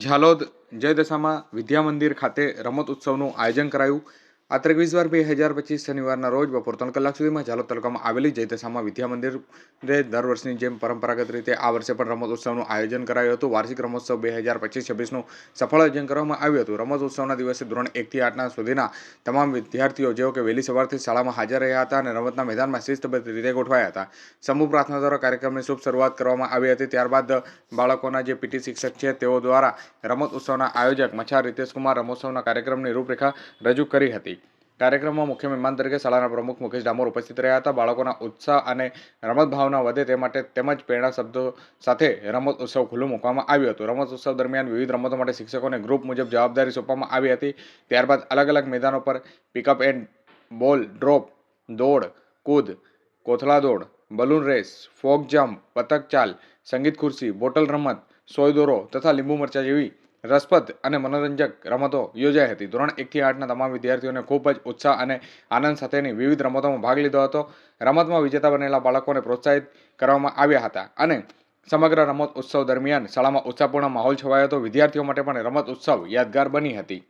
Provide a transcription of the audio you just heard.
ઝાલોદ જય દશામાં વિદ્યા મંદિર ખાતે રમત ઉત્સવનું આયોજન કરાયું. આ ત્રેવીસ વાર બે હજાર પચીસ શનિવારના રોજ બપોર ત્રણ કલાક સુધીમાં ઝાલોદ તાલુકામાં આવેલી જય દશામાં વિદ્યા મંદિરે દર વર્ષની જેમ પરંપરાગત રીતે આ વર્ષે પણ રમતોત્સવનું આયોજન કરાયું હતું. વાર્ષિક રમતોત્સવ બે હજાર પચીસ છવ્વીસનું સફળ આયોજન કરવામાં આવ્યું હતું. રમત ઉત્સવના દિવસે ધોરણ એકથી આઠના સુધીના તમામ વિદ્યાર્થીઓ જેઓ કે વહેલી સવારથી શાળામાં હાજર રહ્યા હતા અને રમતના મેદાનમાં શિસ્તબદ્ધ રીતે ગોઠવાયા હતા. સમૂહ પ્રાર્થના દ્વારા કાર્યક્રમની શુભ શરૂઆત કરવામાં આવી હતી. ત્યારબાદ બાળકોના જે પીટી શિક્ષક છે તેઓ દ્વારા રમત ઉત્સવના આયોજક મછાર રીતેશકુમાર રમોત્સવના કાર્યક્રમની રૂપરેખા રજૂ કરી હતી. કાર્યક્રમમાં મુખ્ય મહેમાન તરીકે શાળાના પ્રમુખ મુકેશ ડામોર ઉપસ્થિત રહ્યા હતા. બાળકોના ઉત્સાહ અને રમત ભાવના વધે તે માટે તેમજ પ્રેરણા શબ્દો સાથે રમત ઉત્સવ ખુલ્લું મૂકવામાં આવ્યું હતું. રમત ઉત્સવ દરમિયાન વિવિધ રમતો માટે શિક્ષકોને ગ્રુપ મુજબ જવાબદારી સોંપવામાં આવી હતી. ત્યારબાદ અલગ અલગ મેદાનો પર પિકઅપ એન્ડ બોલ ડ્રોપ દોડ, કૂદ, કોથળા દોડ બલૂન રેસ ફોક જમ્પ પતક ચાલ, સંગીત ખુરશી, બોટલ રમત, સોય દોરો તથા લીંબુ મરચા જેવી રસપ્રદ અને મનોરંજક રમતો યોજાઈ હતી. ધોરણ એકથી આઠના તમામ વિદ્યાર્થીઓને ખૂબ જ ઉત્સાહ અને આનંદ સાથેની વિવિધ રમતોમાં ભાગ લીધો હતો. રમતમાં વિજેતા બનેલા બાળકોને પ્રોત્સાહિત કરવામાં આવ્યા હતા અને સમગ્ર રમત ઉત્સવ દરમિયાન શાળામાં ઉત્સાહપૂર્ણ માહોલ છવાયો હતો. વિદ્યાર્થીઓ માટે પણ રમત ઉત્સવ યાદગાર બની હતી.